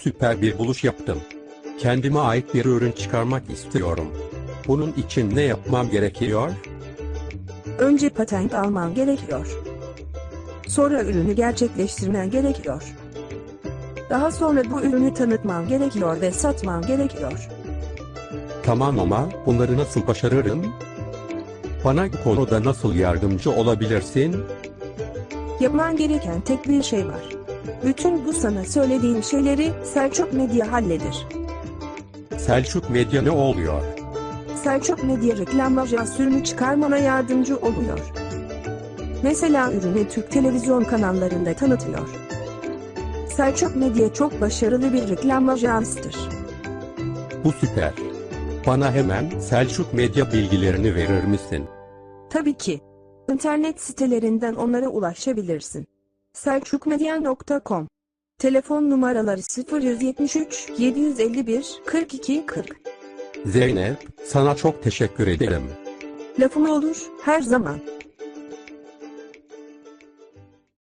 Süper bir buluş yaptım. Kendime ait bir ürün çıkarmak istiyorum. Bunun için ne yapmam gerekiyor? Önce patent alman gerekiyor. Sonra ürünü gerçekleştirmen gerekiyor. Daha sonra bu ürünü tanıtman gerekiyor ve satman gerekiyor. Tamam ama bunları nasıl başarırım? Bana bu konuda nasıl yardımcı olabilirsin? Yapman gereken tek bir şey var. Bütün bu sana söylediğim şeyleri Selçuk Medya halleder. Selçuk Medya ne oluyor? Selçuk Medya reklam ajansörünü çıkarmana yardımcı oluyor. Mesela ürünü Türk televizyon kanallarında tanıtıyor. Selçuk Medya çok başarılı bir reklam ajansıdır. Bu süper. Bana hemen Selçuk Medya bilgilerini verir misin? Tabii ki. İnternet sitelerinden onlara ulaşabilirsin. selçukmedya.com Telefon numaraları 0173 751 42 40 Zeynep, sana çok teşekkür ederim. Lafım olur, her zaman.